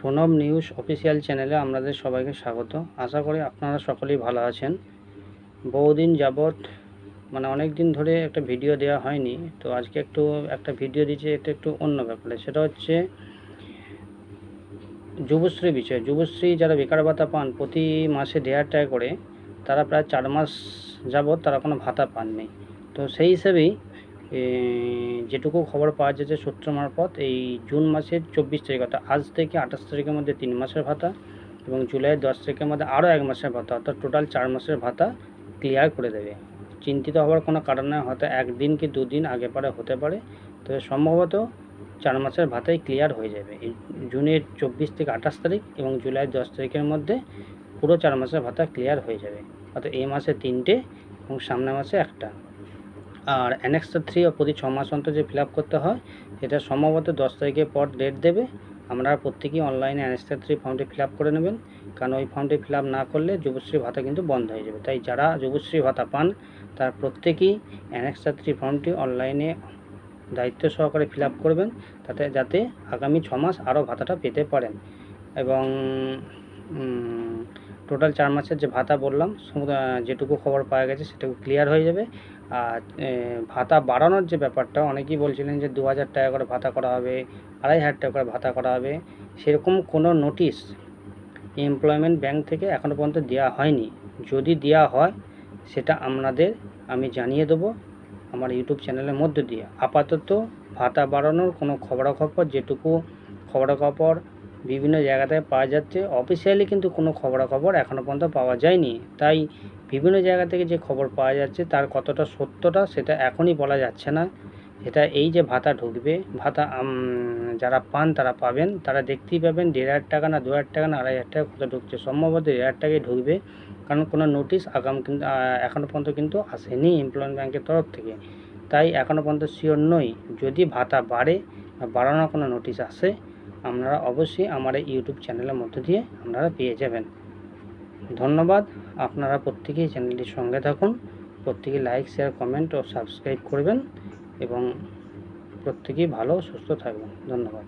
Pranab news official চ্যানেলে আপনাদের সবাইকে স্বাগত। আশা করি আপনারা সকলেই ভালো আছেন। বহুদিন যাবৎ মানে অনেক দিন ধরে একটা ভিডিও দেওয়া হয়নি, তো আজকে একটু একটা ভিডিও দিয়েছি এটা একটু অন্য ব্যাপারে। সেটা হচ্ছে যুবশ্রী বিষয়। যুবশ্রী যারা বেকার ভাতা পান, প্রতি মাসে দেড় টাকা করে, তারা প্রায় চার মাস যাবৎ তারা কোনো ভাতা পাননি। তো সেই হিসেবেই যেটুকু খবর পাওয়া যাচ্ছে সূত্র মারফত, এই জুন মাসের চব্বিশ তারিখ অর্থাৎ আজ থেকে আঠাশ তারিখের মধ্যে তিন মাসের ভাতা এবং জুলাইয়ের দশ তারিখের মধ্যে আরও এক মাসের ভাতা, অর্থাৎ টোটাল চার মাসের ভাতা ক্লিয়ার করে দেবে। চিন্তিত হওয়ার কোনো কারণ হয়তো একদিন কি দুদিন আগে পরে, হতে পারে, তবে সম্ভবত চার মাসের ভাতাই ক্লিয়ার হয়ে যাবে। এই জুনের চব্বিশ থেকে আঠাশ তারিখ এবং জুলাইয়ের দশ তারিখের মধ্যে পুরো চার মাসের ভাতা ক্লিয়ার হয়ে যাবে। অর্থাৎ এই মাসে তিনটে এবং সামনের মাসে একটা। আর অ্যানেক্সটা থ্রি প্রতি ছ মাস অন্তর যে ফিল করতে হয় সেটা সম্ভবত দশ তারিখের পর ডেট দেবে। আপনারা প্রত্যেকেই অনলাইনে অ্যানেক্সটা থ্রি ফর্মটি ফিল করে নেবেন। কারণ ওই ফর্মটি ফিল না করলে যুবশ্রী ভাতা কিন্তু বন্ধ হয়ে যাবে। তাই যারা যুবশ্রী ভাতা পান, তার প্রত্যেকেই অ্যানেক্সটা থ্রি ফর্মটি অনলাইনে দায়িত্ব সহকারে ফিল করবেন। তাতে, যাতে আগামী ছ মাস আরও ভাতাটা পেতে পারেন। এবং টোটাল চার মাসের যে ভাতা বললাম যেটুকু খবর পাওয়া গেছে সেটুকু ক্লিয়ার হয়ে যাবে। আর ভাতা বাড়ানোর যে ব্যাপারটা, অনেকেই বলছিলেন যে দু হাজার টাকা করে ভাতা করা হবে, আড়াই হাজার টাকা করে ভাতা করা হবে। সেরকম কোনো নোটিশ এমপ্লয়মেন্ট ব্যাংক থেকে এখনও পর্যন্ত দেওয়া হয়নি। যদি দেওয়া হয়, সেটা আপনাদের আমি জানিয়ে দেবো আমার ইউটিউব চ্যানেলের মধ্যে দিয়ে। আপাতত ভাতা বাড়ানোর কোনো খবরাখবর, যেটুকু খবরাখবর বিভিন্ন জায়গাতে পাওয়া যাচ্ছে। অফিসিয়ালি কিন্তু কোনো খবরাখবর এখনও পর্যন্ত পাওয়া যায়নি। তাই বিভিন্ন জায়গা থেকে যে খবর পাওয়া যাচ্ছে, তার কতটা সত্যটা সেটা এখনই বলা যাচ্ছে না। সেটা এই যে ভাতা ঢুকবে, ভাতা যারা পান তারা পাবেন। তারা দেখতেই পাবেন দেড় হাজার টাকা না দু হাজার টাকা না আড়াই হাজার টাকা কত ঢুকছে। সম্ভবত দেড় হাজার টাকাই ঢুকবে। কারণ কোনো নোটিশ আগাম কিন্তু এখনও পর্যন্ত কিন্তু আসেনি এমপ্লয়মেন্ট ব্যাংকের তরফ থেকে। তাই এখনও পর্যন্ত শিওর নই। যদি ভাতা বাড়ে বাড়ানোর কোনো নোটিশ আসে আপনারা অবশ্যই আমার এই ইউটিউব চ্যানেলের মধ্য দিয়ে আপনারা পেয়ে যাবেন। ধন্যবাদ। আপনারা প্রত্যেকেই চ্যানেলটির সঙ্গে থাকুন, প্রত্যেকে লাইক শেয়ার কমেন্ট ও সাবস্ক্রাইব করবেন এবং প্রত্যেকেই ভালো, সুস্থ থাকবেন। ধন্যবাদ।